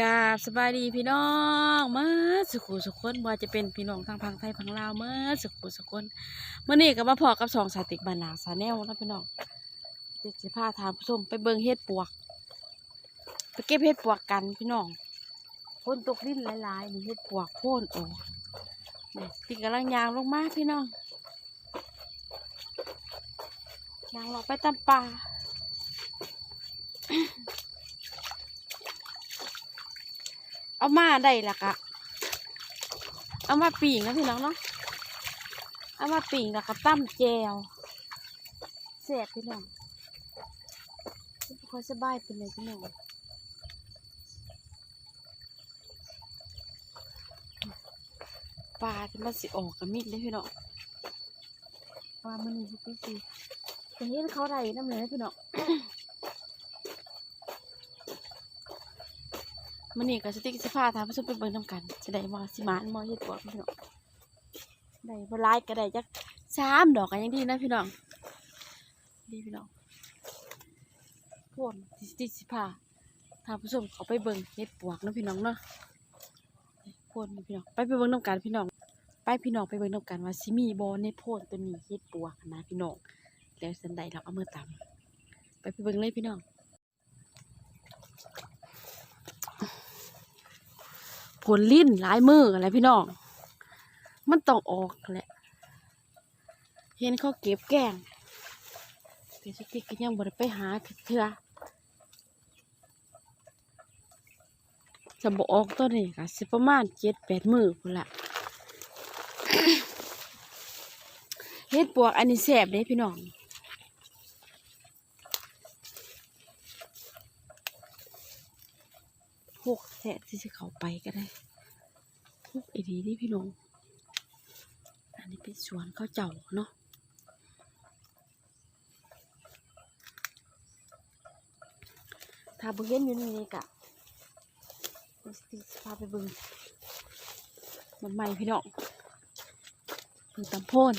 กาบสบายดีพี่น้องเมื่อสุขุสุขคนบ่ว่าจะเป็นพี่น้องทางพังไทยพังลาวเมื่อสุขุสุขคนเมื่อนี้ก็มาพอกับสองสายติกบานนาสาแนลนะพี่น้องติดสิพาทางผู้ชมไปเบิ่งเฮ็ดปวกไปเก็บเฮ็ดปวกกันพี่น้องพ่นตกดินหลายๆนี่เฮ็ดปวกโพ่นออกนี่ติกกำลังยางลงมาพี่น้องยางลงไปตามป่า เอามาได้ละกะเอามาปิ่งนะพี่น้องเนาะเอามาปิ่งแล้วก็ตั้มแจวเสียบพี่น้องค่อยสบายเป็นเลยพี่น้องปลาที่มันสิออกกับมิดเลยพี่น้องปลามันนี่พี่สิจะเห็นเขาไรน้ำเลยพี่น้อง มันนี่กับสติ๊กสิพาทางผู้ชมไปเบิ่งน้ำกันจะได้มาสิมานมอเฮ็ดปวกพี่น้องได้บ่หลายก็ได้จักสามดอกกันยังดีนะพี่น้องดีพี่น้องพวกสติ๊กสิพาทางผู้ชมเขาไปเบิ่งเฮ็ดปวกนะพี่น้องเนาะพนนี่พี่น้องไปไปเบิ่งน้ำกันพี่น้อง ไปพี่น้องไปเบิ่งน้ำกันว่าสิมีบ่ในโพนตัวนี้เฮ็ดปวกนะพี่น้องแล้วสันใดเราเอามือตำไปไปเบิ่งเลยพี่น้อง ลลิ้นหลายมืออะไรพี่น้อง มันต้องออกแหละ เห็นเขาเก็บแกงแต่สติกก็ยังบ่ได้ไปหาเถื่อจะบออกตัวนี้ก็สิประมาณเจ็ดแปดมือพุ่นละเฮ็ดปวกอันนี้แสบเด้พี่น้อง พวกแทะที่จะเข้าไปก็ได้พวกไอ้ดีนี่พี่น้องอันนี้เป็นสวนข้าวเจ้าเนาะถ้าบุเห็นอยู่นี่กะติพาไปเบึงมันใหม่พี่น้องเบึงตำโพน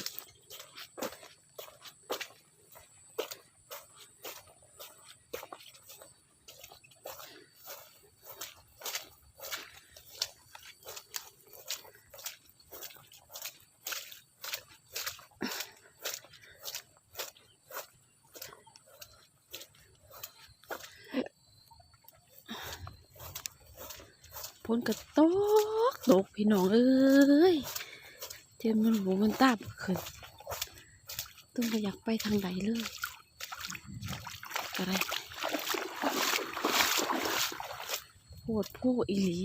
นกระตกตกพี่น้องเอ้ยเจนมันหูมันตาบขึ้นต้องไปอยากไปทางใดเลยอะไรโพดผู้อีหลี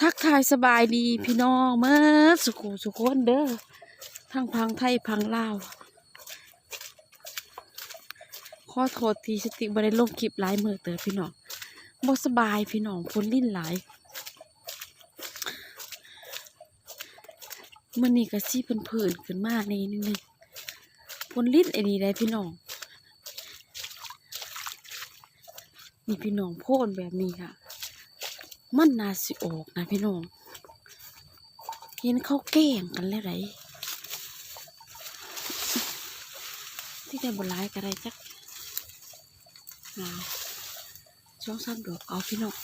ทักทายสบายดีพี่น้องเมื่อสุขุสุขคนเด้อทางพังไทยพังลาว ข อโทษทีสติบ่ได้ลงคลิปหลายมือเตอพี่น้องบ่สบายพี่น้องฝนลิ้นหลายมื้อนี้ก็สิเพิ่นๆขึ้นมานี่นิดนึงฝนลิ้นไอ้นี่ได้พี่น้องนี่พี่น้องโพนแบบนี้ค่ะ มันนาสิออกนะพี่น้องเห็นเขาแกล้งกันแล้วไรที่ได้บหลายก็ได้จัก งาช่องสามดอกเอาพี่น้อง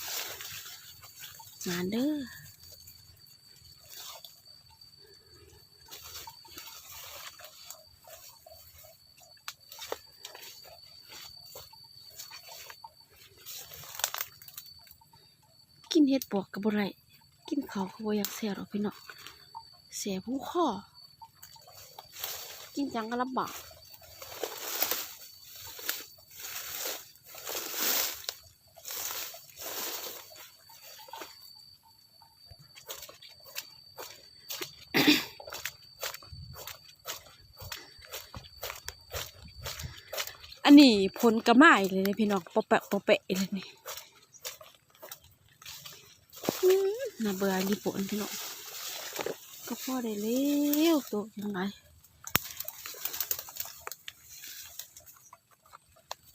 งานเด้อกินเห็ดปวกกับบ่ไรกินเขาวก็บ่อยากเสียหรอกพี่น้องเสียผู้ข้อกินจังก็ลำบาก นนี้ผลกระไม้เลยนะพี่น้องปะแปะปะแปะเลยนี่น่าเบื่อญี่ปุ่นพี่น้องก็พอได้เลี้ยวตัวยังไง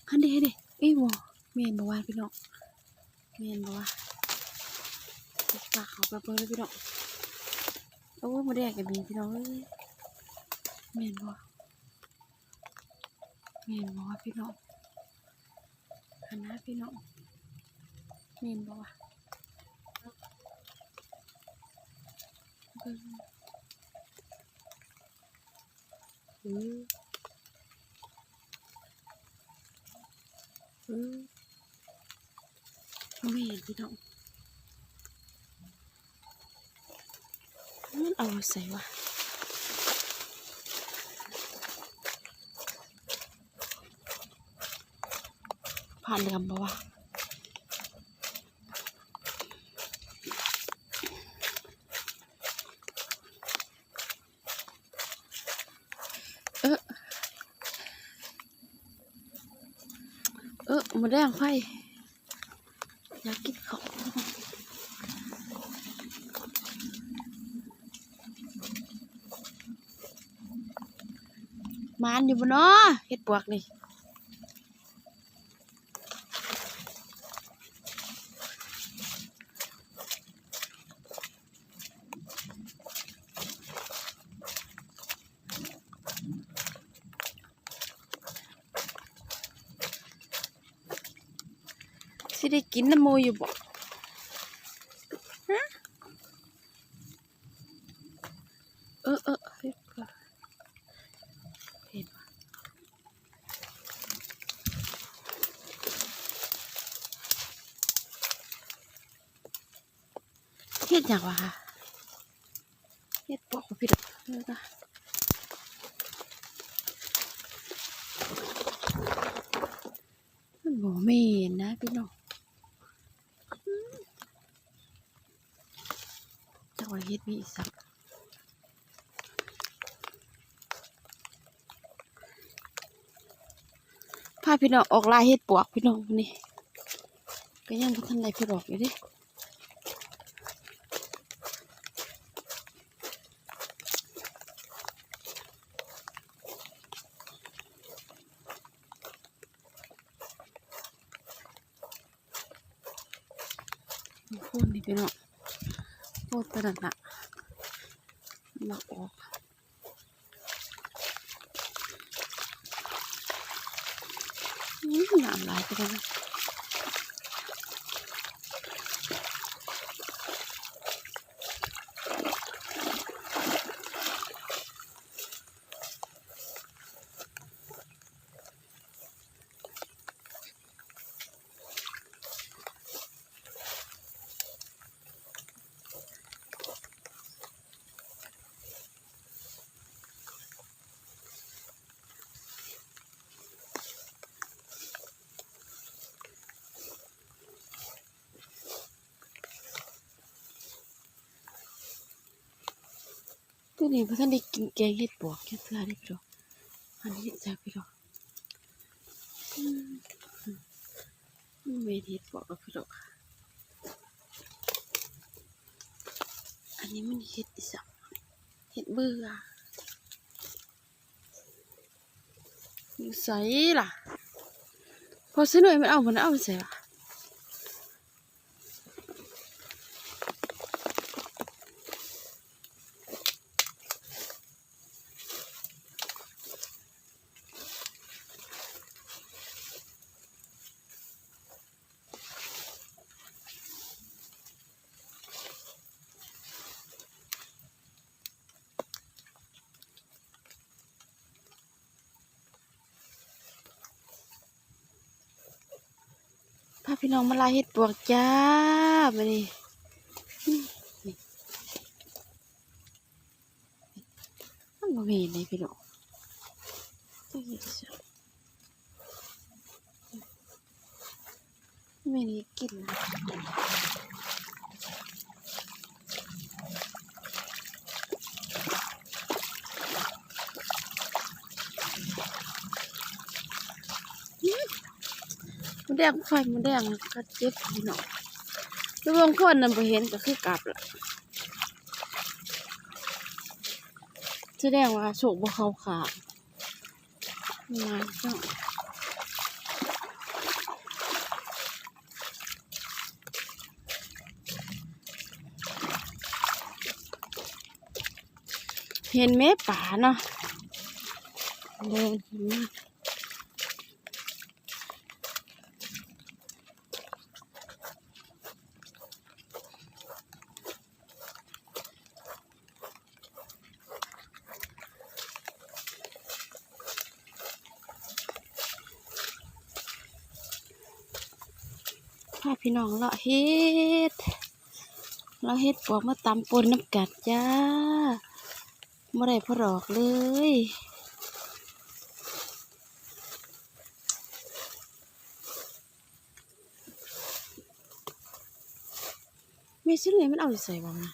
ฮันเดีฮันเดีเอ้ยบ่เมียนบ่ว่าพี่น้องเมียนบ่ว่าปากเขาไปเบิ่งเลยพี่น้องโอ้มาแดกกันมีพี่น้องเอ้ยเมียนบ่ เห็นบ่วะพี่น้องหันหน้าพี่น้องเห็นบ่วะเบิ่งอืออือไม่เห็นพี่น้องมันเอาใส่วะ ผ่านเดือมปะวะเออเออมาแดงไฟอยากกินของมานอยู่บนเนาะเฮ็ดปวกนี่ สิได้กินน้ำมูอยู่บ่ฮะเออเออเฮ็ดก่อนเห็นบ่เฮ็ดหยังวะเฮ็ดปอกบ่ผิดเออนะมันบ่แม่นนะพี่น้อง จังหวะ เฮ็ดมีอีสักพาพี่น้องออกลายเฮ็ดปวกพี่น้องนี่ก็ยังบ่ทันได้พี่ออกอยู่เด้พูดนี่พี่น้องโคตรนั่นน่ะมาออก นี่น้ำล นะตัวนี้พ่ท่านได้กินแกงเห็ดปวกแค่เท่านี้พี่ดอกอันนี้จากพี่ดอกอืมอืมเมเห็ดปวกกับพี่ดอกอันนี้มันเห็ดอีสักเห็ดเบื่ออยู่ใส่ล่ะ พอซื้อหน่อยมันเอามันเอาไปใส่ล่ะาพี่น้องมาลายเห็ดปวกจ้ามาดินี่มันบ่มีเลยพี่น้องไม่ได้กินนะ แดงไฟมันแดงก็เจ็บพี่น้องแล้วบางคนน่ะบ่เห็นก็คือกลับละแสดงว่าโชคบ่เข้าขามาจ้าเห็นไหมป่าเนาะเดินมาาพี่น้องเลาะเฮ็ดเราเฮ็ดปวกมาตำปนน้ำกัดจ้าไม่ได้พอดอกเลยไม่ซื้อเลยมันเอาใส่บ้างนะ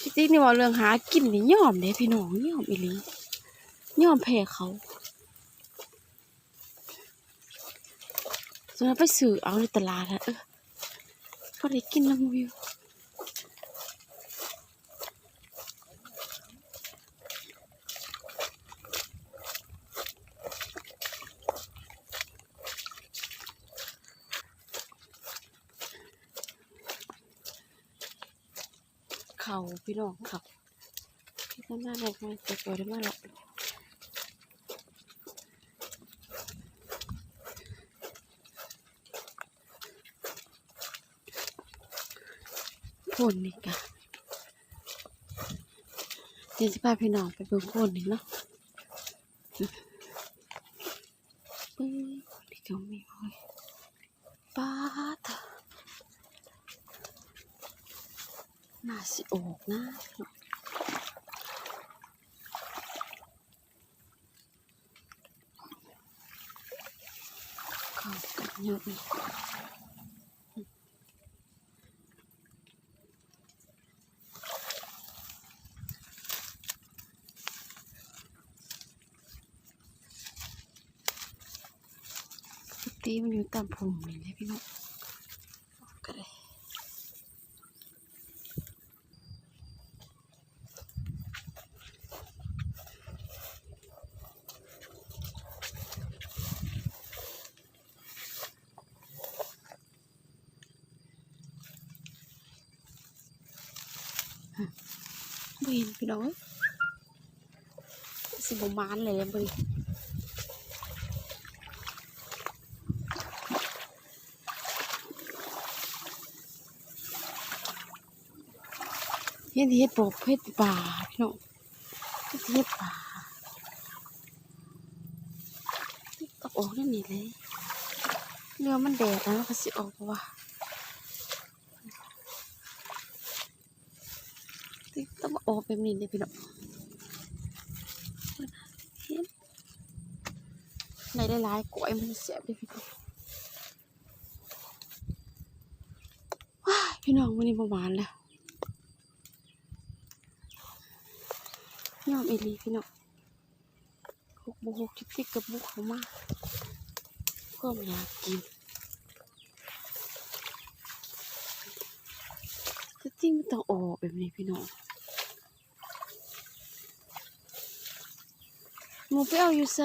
พี่ติ๊กนี่ว่าเรื่องหากินนี่ยอมเด้พี่น้องยอมอีหลียอมแพ้เขา ส่วนเราไปซื้อเอาในตลาดอะเออพอได้กินน้ำวิวเขาพี่น้องเขาที่ทำหน้าอะไรมาจะปล่อยได้มาหรอก พ่นนี่กะเดี๋ยวจะพาพี่น้องไปเบิ่งพ่นนี่เนาะปึ้งพี่ก็มีเว้ยป้าดน่าสิออกนะของเข้ากันเยอะเลยปก ติมันอยู่ตามพุ่มนี่เลยพี่น้องก็ได้บ่เห็นพี่น้องเอ้ยสิบ่มานเลยบ่ดิ เฮ็ดเฮ็ดปกเฮ็ดป่าพี่น้องเฮ็ดป่าตกออกนั่นนี่เลยเนื้อมันแดดนะมันก็สิออกบ่ว่าต้องมาออกแบบนี้เลยพี่น้องเห็นในหลายๆกล้วยมันเสียบเลยพี่น้องว้าพี่น้องวันนี้ประมาณแล้ว ยอมอีลีพี่น้องหกบุหกทิกติกกับบุกเขามากก็ไม่อยากกินจะจริงมันต้องออกแบบนี้พี่น้องหมูไปเอาอยู่ไส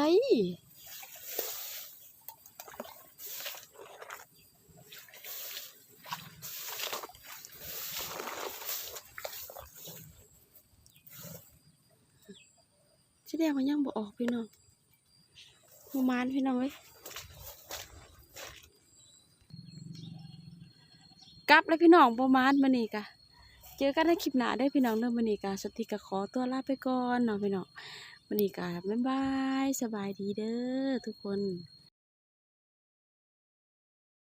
แสดงว่ายังบ่ออกพี่น้องหมูมานพี่น้องเว้ยกลับแล้วพี่น้องประมาณมันนี่กะเจอกันในคลิปหน้าได้พี่น้องเริ่มมันนี่กะสติกะขอตัวลาไปก่อนเนาะพี่น้องมันนี่กะบ๊ายบายสบายดีเด้อทุกคน